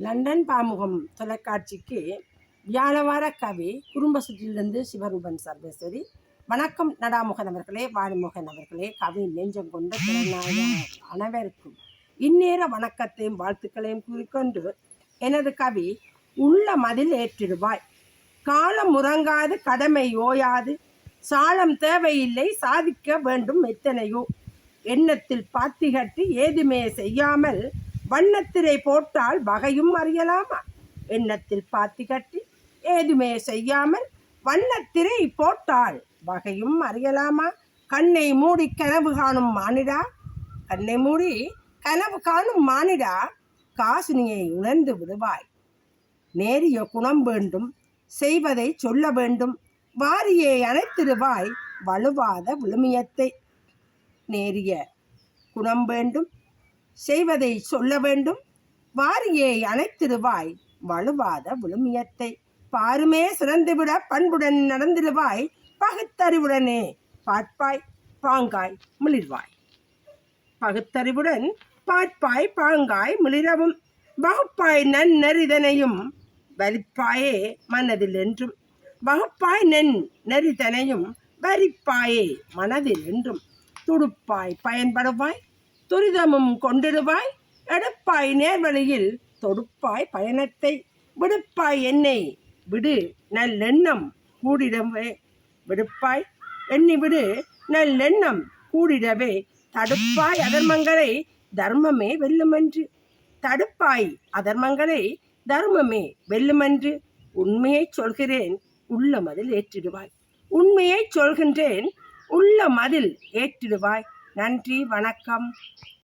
London Pamukam தொலைக்காட்சிக்கு வியாழவார கவி குடும்ப சுற்றிலிருந்து சிவரூபன் சர்வேஸ்வரி வணக்கம் நடாமுகன் அவர்களே வாணிமுகன் அவர்களே கவி நெஞ்சம் கொண்ட திறனாளர் அனைவருக்கும் இந்நேர வணக்கத்தையும் வாழ்த்துக்களையும் கூறிக்கொண்டு எனது கவி உள்ள மதில் ஏற்றிடுவாய். காலம் உறங்காது கடமை ஓயாது. சாலம் தேவையில்லை சாதிக்க வேண்டும் எத்தனையோ. எண்ணத்தில் பாத்திகட்டி ஏதுமே செய்யாமல் வண்ணத்திரை போட்டால் வகையும் அறியலாமா? எண்ணத்தில் பாத்தி கட்டி ஏதுமே செய்யாமல் வண்ணத்திரை போட்டால் வகையும் அறியலாமா? கண்ணை மூடி கனவு காணும் மானிடா? கண்ணை மூடி கனவு காணும் மானிடா? காசினியை உணர்ந்து விடுவாய். நேரிய குணம் வேண்டும் செய்வதை சொல்ல வேண்டும். வாரியை அணைத்திடுவாய் வலுவாத விழுமியத்தை. நேரிய குணம் வேண்டும் செய்வதை சொல்ல வேண்டும். வாரியை அழைத்திருவாய் வலுவாத விழுமியத்தை. பாருமே சிறந்துவிட பண்புடன் நடந்திருவாய் பகுத்தறிவுடனே பார்ப்பாய் பாங்காய் மிளிர்வாய். பகுத்தறிவுடன் பார்ப்பாய் பாங்காய் மிளிரவும். வகுப்பாய் நன்னெறிதனையும் வலிப்பாயே மனதில் என்றும் வகுப்பாய் நென் நெறிதனையும் வரிப்பாயே மனதில் என்றும் துடுப்பாய் பயன்படுவாய் துரிதமும் கொண்டிடுவாய். எடுப்பாய் நேர்வழியில். தொடுப்பாய் பயணத்தை. விடுப்பாய் என்னை. விடு நல்லெண்ணம் கூடிடவே. விடுப்பாய் எண்ணி விடு நல்லெண்ணம் கூடிடவே. தடுப்பாய் அதர்மங்களை தர்மமே வெல்லுமென்று. தடுப்பாய் அதர்மங்களை தர்மமே வெல்லுமென்று. உண்மையை சொல்கிறேன் உள்ள மதில் ஏற்றிடுவாய். உண்மையை சொல்கின்றேன் உள்ள மதில் ஏற்றிடுவாய். நன்றி வணக்கம்.